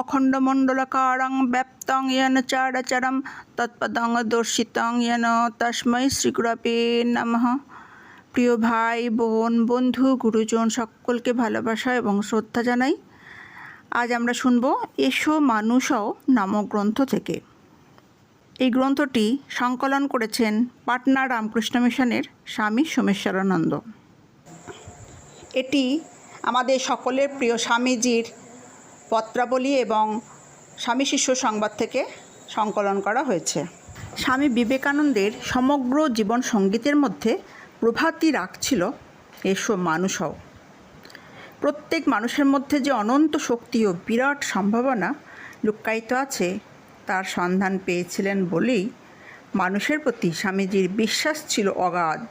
অখণ্ডমণ্ডলকারং ব্যাপ্তং yen চারচরম তৎপদং দর্শিতং yen তস্मै শ্রীগুরবে নমঃ প্রিয় ভাই বোন বন্ধু গুরুজন সকলকে ভালোবাসা এবং শ্রদ্ধা জানাই। আজ আমরা শুনব এসো মানুষও নামক গ্রন্থ থেকে। এই গ্রন্থটি সংকলন করেছেন পাটনা রামকৃষ্ণ মিশনের স্বামী সোমেশ্বরানন্দ। এটি আমাদের সকলের প্রিয় স্বামীজির পত্রাবলী এবং স্বামী শিষ্য সংবাদ থেকে সংকলন করা হয়েছে। স্বামী বিবেকানন্দের সমগ্র জীবন সঙ্গীতের মধ্যে প্রভাতই রাখছিল এসো মানুষ হও। প্রত্যেক মানুষের মধ্যে যে অনন্ত শক্তি ও বিরাট সম্ভাবনা লুক্কায়িত আছে, তার সন্ধান পেয়েছিলেন বলেই মানুষের প্রতি স্বামীজির বিশ্বাস ছিল অগাধ।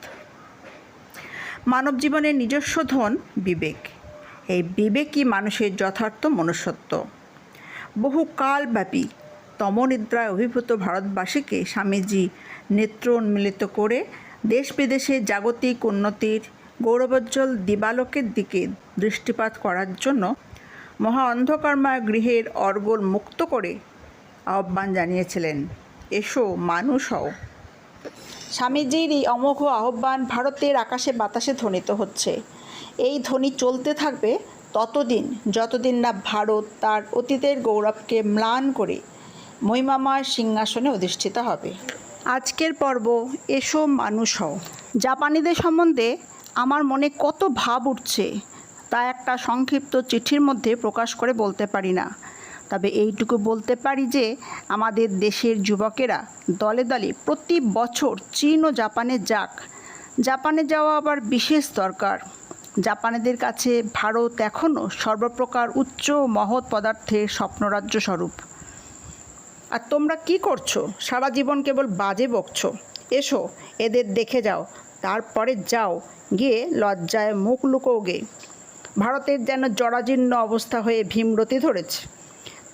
মানব জীবনের নিজস্ব ধন বিবেক। এই বিবেকই মানুষের যথার্থ মনুষ্যত্ব। বহুকালব্যাপী তমনিদ্রায় অভিভূত ভারতবাসীকে স্বামীজি নেত্র উন্মিলিত করে দেশ বিদেশে জাগতিক উন্নতির গৌরবোজ্জ্বল দিবালোকের দিকে দৃষ্টিপাত করার জন্য মহা অন্ধকর্মা গৃহের অর্গল মুক্ত করে আহ্বান জানিয়েছিলেন। এসো, মানুষ হও। স্বামীজির এই অমোঘ আহ্বান ভারতের আকাশে বাতাসে ধ্বনিত হচ্ছে। এই ধ্বনি চলতে থাকবে ততদিন, যতদিন না ভারত তার অতীতের গৌরবকে ম্লান করে মহিমাময় সিংহাসনে অধিষ্ঠিত হবে। আজকের পর্ব, এসো মানুষ হও। জাপানিদের সম্বন্ধে আমার মনে কত ভাব উঠছে, তা একটা সংক্ষিপ্ত চিঠির মধ্যে প্রকাশ করে বলতে পারি না। তবে এইটুকু বলতে পারি যে আমাদের দেশের যুবকেরা দলে দলে প্রতি বছর চীন ও জাপানে যাক। জাপানে যাওয়া আবার বিশেষ দরকার। জাপানিদের কাছে ভারত এখনও সর্বপ্রকার উচ্চ মহৎ পদার্থের স্বপ্নরাজ্য স্বরূপ। আর তোমরা কি করছ? সারা জীবন কেবল বাজে বকছো। এসো, এদের দেখে যাও, তারপরে যাও, গিয়ে লজ্জায় মুখ লুকোগে ভারতের যেন জরাজীর্ণ অবস্থা হয়ে ভীমরতি ধরেছে।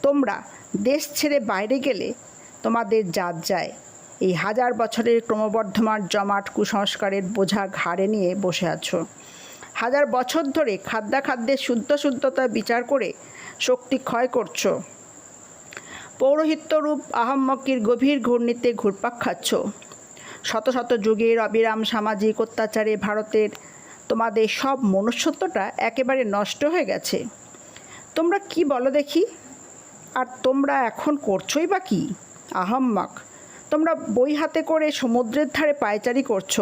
তোমরা দেশ ছেড়ে বাইরে গেলে তোমাদের জাত যায়। এই হাজার বছরের ক্রমবর্ধমান জমাট কুসংস্কারের বোঝা ঘাড়ে নিয়ে বসে আছো। হাজার বছর ধরে খাদ্যাখাদ্যের শুদ্ধ শুদ্ধতা বিচার করে শক্তি ক্ষয় করছ। পৌরোহিত্যরূপ আহম্মকির গভীর ঘূর্ণিতে ঘুরপাক খাচ্ছ। শত শত যুগের অবিরাম সামাজিক অত্যাচারে ভারতের তোমাদের সব মনুষ্যত্বটা একেবারে নষ্ট হয়ে গেছে। তোমরা কি বলো দেখি? আর তোমরা এখন করছোই বা কি? আহম্মক। তোমরা বই হাতে করে সমুদ্রের ধারে পায়চারি করছ।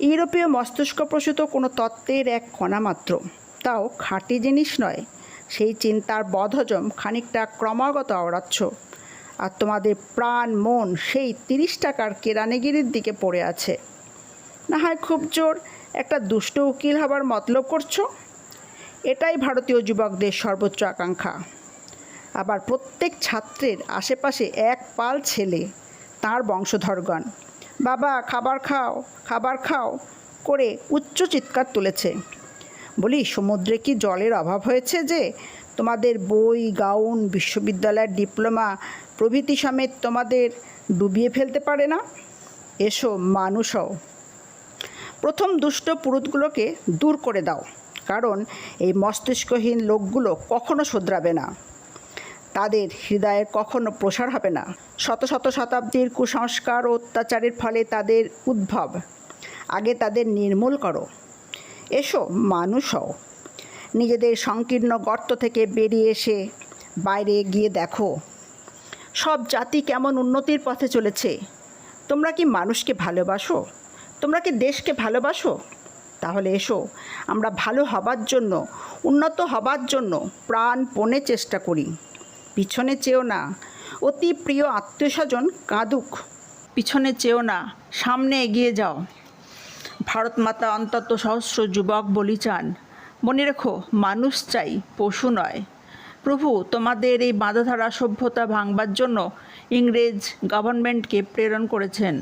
ইউরোপীয় মস্তিষ্ক প্রসূত কোনো তত্ত্বের এক কণা মাত্র। তাও খাঁটি জিনিস নয়, সেই চিন্তার বদহজম খানিকটা ক্রমাগত আওড়াচ্ছ। আর তোমাদের প্রাণ, মন সেই তিরিশ টাকার কেরানিগিরির দিকে পড়ে আছে। না হয় খুব জোর একটা দুষ্ট উকিল হবার মতলব করছ? এটাই ভারতীয় যুবকদের সর্বোচ্চ আকাঙ্ক্ষা। আবার প্রত্যেক ছাত্রের আশেপাশে এক পাল ছেলে, তার বংশধরগণ। বাবা, খাবার খাও খাবার খাও করে উচ্চ চিৎকার তুলেছে। বলি, সমুদ্রে কি জলের অভাব হয়েছে যে তোমাদের বই, গাউন, বিশ্ববিদ্যালয়ের ডিপ্লোমা প্রভৃতি সমেত তোমাদের ডুবিয়ে ফেলতে পারে না? এসো, মানুষ প্রথম দুষ্ট পুরুতগুলোকে দূর করে দাও, কারণ এই মস্তিষ্কহীন লোকগুলো কখনো শোধরাবে না। তাদের হৃদয়ের কখনো প্রসার হবে না। শত শত শতাব্দীর কুসংস্কার ও অত্যাচারের ফলে তাদের উদ্ভব। আগে তাদের নির্মূল করো। এসো, মানুষ হও। নিজেদের সংকীর্ণ গর্ত থেকে বেরিয়ে এসে বাইরে গিয়ে দেখো। সব জাতি কেমন উন্নতির পথে চলেছে। তোমরা কি মানুষকে ভালোবাসো? তোমরা কি দেশকে ভালোবাসো? তাহলে এসো, আমরা ভালো হবার জন্য, উন্নত হবার জন্য প্রাণপণে চেষ্টা করি। পিছনে চেও না। অতি প্রিয় আত্মীয়স্বজন কাঁদুক। পিছনে চেও না, সামনে এগিয়ে যাও। ভারত মাতা অন্তত সহস্র যুবক বলি চান মনে রেখো, মানুষ চাই, পশু নয়। প্রভু, তোমাদের এই বাঁধাধারা সভ্যতা ভাঙবার জন্য ইংরেজ গভর্নমেন্টকে প্রেরণ করেছেন,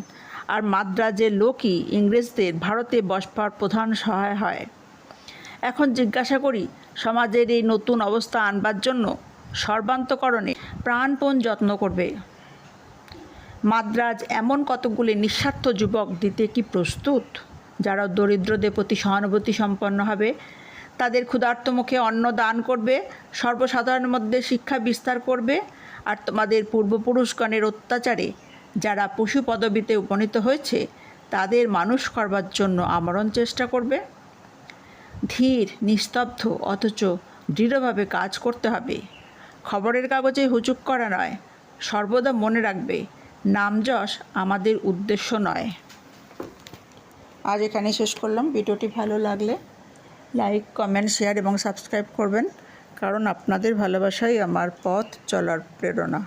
আর মাদ্রাজের লোকই ইংরেজদের ভারতে বসবার প্রধান সহায় হয়। এখন জিজ্ঞাসা করি, সমাজের এই নতুন অবস্থা আনবার জন্য সর্বান্তকরণে প্রাণপণ যত্ন করবে। মাদ্রাজ এমন কতগুলি নিঃস্বার্থ যুবক দিতে কি প্রস্তুত? যারা দরিদ্রদের প্রতি সহানুভূতি সম্পন্ন হবে, তাদের ক্ষুধার্ত মুখে অন্ন দান করবে, সর্বসাধারণের মধ্যে শিক্ষা বিস্তার করবে, আর তোমাদের পূর্বপুরুষগণের অত্যাচারে যারা পশু পদবিতে উপনীত হয়েছে, তাদের মানুষ করবার জন্য আমরণ চেষ্টা করবে। ধীর, নিস্তব্ধ, অথচ দৃঢ়ভাবে কাজ করতে হবে। খবরের কাগজে হুচুক করা নয়, সর্বদা মনে রাখবে, নামযশ আমাদের উদ্দেশ্য নয়। আজ এখানে শেষ করলাম। ভিডিওটি ভালো লাগলে লাইক, কমেন্ট, শেয়ার এবং সাবস্ক্রাইব করবেন, কারণ আপনাদের ভালোবাসাই আমার পথ চলার প্রেরণা।